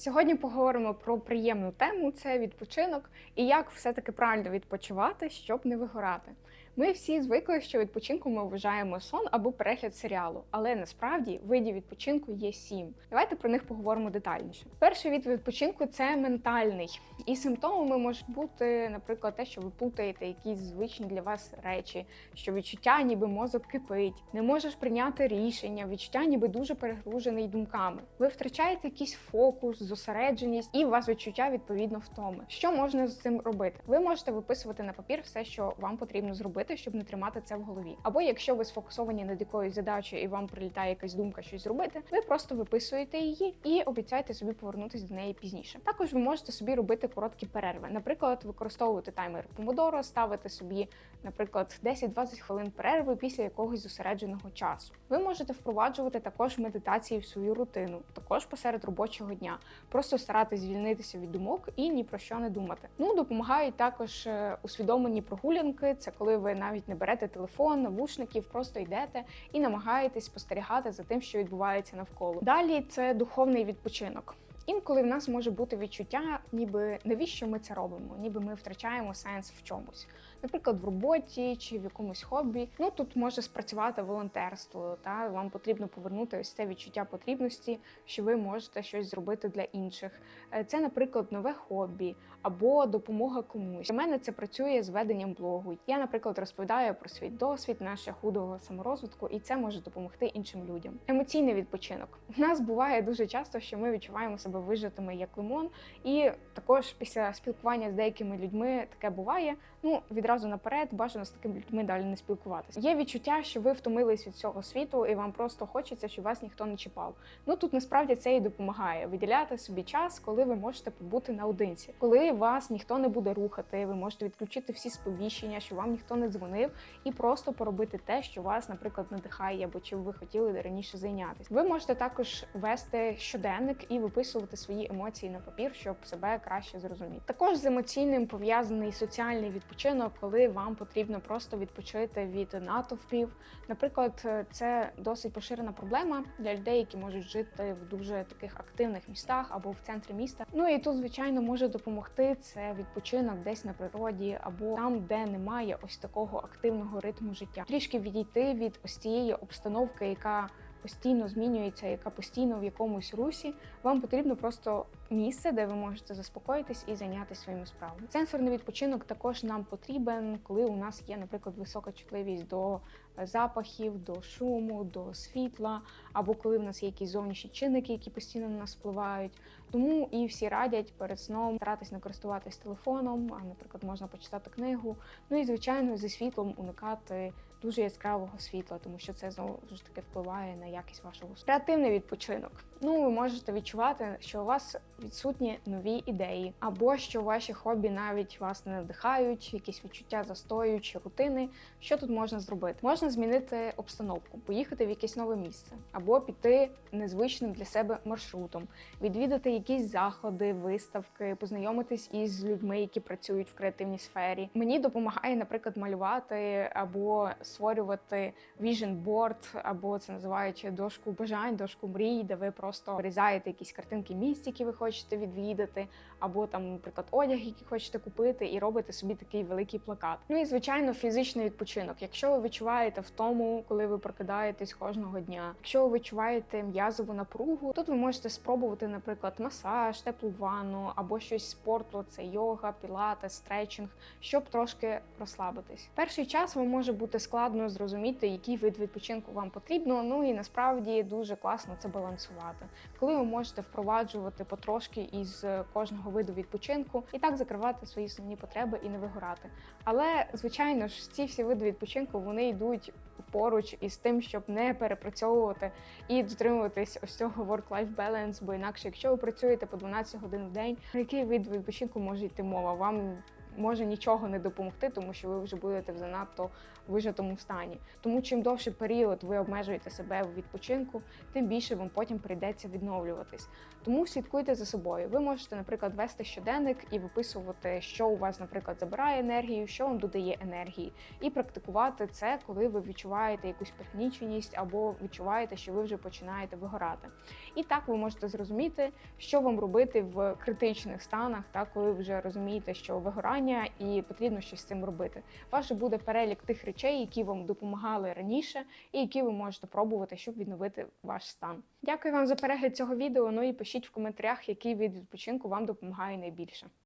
Сьогодні поговоримо про приємну тему це відпочинок і як все-таки правильно відпочивати, щоб не вигорати. Ми всі звикли, що відпочинку ми вважаємо сон або перегляд серіалу, але насправді видів відпочинку є сім. Давайте про них поговоримо детальніше. Перший від відпочинку це ментальний, і симптомами можуть бути, наприклад, те, що ви плутаєте якісь звичні для вас речі, що відчуття, ніби мозок кипить, не можеш прийняти рішення, відчуття, ніби дуже перегружений думками. Ви втрачаєте якийсь фокус, зосередженість, і у вас відчуття відповідно втоми. Що можна з цим робити? Ви можете виписувати на папір все, що вам потрібно зробити, щоб не тримати це в голові. Або якщо ви сфокусовані над якоюсь задачею і вам прилітає якась думка щось зробити, ви просто виписуєте її і обіцяєте собі повернутися до неї пізніше. Також ви можете собі робити короткі перерви, наприклад, використовувати таймер помодоро, ставити собі, наприклад, 10-20 хвилин перерви після якогось зосередженого часу. Ви можете впроваджувати також медитації в свою рутину, також посеред робочого дня, просто старатись звільнитися від думок і ні про що не думати. Ну допомагають також е, усвідомлені прогулянки. Це коли ви навіть не берете телефон, навушників, просто йдете і намагаєтесь спостерігати за тим, що відбувається навколо. Далі це духовний відпочинок. Інколи в нас може бути відчуття, ніби навіщо ми це робимо, ніби ми втрачаємо сенс в чомусь, наприклад, в роботі чи в якомусь хобі. Ну тут може спрацювати волонтерство. Та вам потрібно повернути ось це відчуття потрібності, що ви можете щось зробити для інших. Е, Це, наприклад, нове хобі або допомога комусь. Для мене це працює з веденням блогу. Я, наприклад, розповідаю про свій досвід на шляху до саморозвитку, і це може допомогти іншим людям. Емоційний відпочинок. У нас буває дуже часто, що ми відчуваємо себе вижатими як лимон, і також після спілкування з деякими людьми таке буває. Ну відразу наперед бажано з такими людьми далі не спілкуватися. Є відчуття, що ви втомились від цього світу, і вам просто хочеться, щоб вас ніхто не чіпав. Ну тут насправді це і допомагає виділяти собі час, коли ви можете побути наодинці, коли вас ніхто не буде рухати. Ви можете відключити всі сповіщення, що вам ніхто не дзвонив, і просто поробити те, що вас, наприклад, надихає, або чим ви хотіли раніше зайнятися. Ви можете також вести щоденник і виписувати свої емоції на папір, щоб себе краще зрозуміти. Також з емоційним пов'язаний соціальний відпочинок, коли вам потрібно просто відпочити від натовпів. Наприклад, це досить поширена проблема для людей, які можуть жити в дуже таких активних містах або в центрі міста. Ну і тут, звичайно, може допомогти це відпочинок десь на природі, або там, де немає ось такого активного ритму життя. Трішки відійти від ось цієї обстановки, яка постійно змінюється, яка постійно в якомусь русі. Вам потрібно просто місце, де ви можете заспокоїтись і зайнятися своїми справами. Сенсорний відпочинок також нам потрібен, коли у нас є, наприклад, висока чутливість до е, запахів, до шуму, до світла, або коли в нас є якісь зовнішні чинники, які постійно на нас впливають. Тому і всі радять перед сном старатись не користуватись телефоном, а наприклад, можна почитати книгу. Ну і звичайно, зі світлом уникати дуже яскравого світла, тому що це знову ж таки впливає на якість вашого. Креативний відпочинок. Ну, ви можете відчувати, що у вас відсутні нові ідеї, або що ваші хобі навіть вас не надихають, якісь відчуття застою чи рутини. Що тут можна зробити? Можна змінити обстановку, поїхати в якесь нове місце, або піти незвичним для себе маршрутом, відвідати якісь заходи, виставки, познайомитись із людьми, які працюють в креативній сфері. Мені допомагає, наприклад, малювати або створювати vision board, або це називають дошку бажань, дошку мрій, де ви просто вирізаєте якісь картинки місць, які ви хочете відвідати, або там, наприклад, одяг, який хочете купити, і робите собі такий великий плакат. Ну і звичайно, фізичний відпочинок. Якщо ви відчуваєте втому, коли ви прокидаєтесь кожного дня, якщо ви відчуваєте м'язову напругу, тут ви можете спробувати, наприклад, масаж, теплу ванну або щось спорту, це йога, пілати, стретчинг, щоб трошки розслабитись. Перший час вам може бути складно зрозуміти, який вид відпочинку вам потрібно. Ну і насправді дуже класно це балансувати, коли ви можете впроваджувати потрошки із кожного виду відпочинку і так закривати свої основні потреби і не вигорати. Але звичайно ж, ці всі види відпочинку вони йдуть поруч із тим, щоб не перепрацьовувати і дотримуватись ось цього work-life balance, бо інакше, якщо ви працюєте по 12 годин в день, про який вид відпочинку може йти мова? Вам може нічого не допомогти, тому що ви вже будете в занадто вижатому стані. Тому чим довший період ви обмежуєте себе в відпочинку, тим більше вам потім прийдеться відновлюватись. Тому слідкуйте за собою. Ви можете, наприклад, вести щоденник і виписувати, що у вас, наприклад, забирає енергію, що вам додає енергії, і практикувати це, коли ви відчуваєте якусь пригніченість або відчуваєте, що ви вже починаєте вигорати. І так ви можете зрозуміти, що вам робити в критичних станах, так коли вже розумієте, що вигорання і потрібно щось з цим робити. Ваш буде перелік тих речей, які вам допомагали раніше, і які ви можете пробувати, щоб відновити ваш стан. Дякую вам за перегляд цього відео. Ну і пишіть в коментарях, який від відпочинку вам допомагає найбільше.